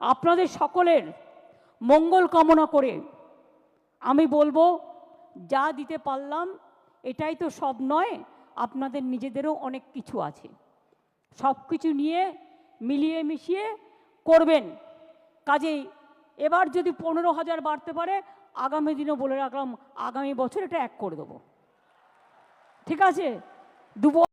আপনাদের সকলের মঙ্গল কামনা করে আমি বলব, যা দিতে পারলাম, এটাই তো সব নয়, আপনাদের নিজেদেরও অনেক কিছু আছে। সব কিছু নিয়ে মিলিয়ে মিশিয়ে করবেন। কাজেই এবার যদি পনেরো হাজার বাড়তে পারে, আগামী দিনও বলে রাখলাম, আগামী বছর এটা এক করে দেবো। ঠিক আছে? দু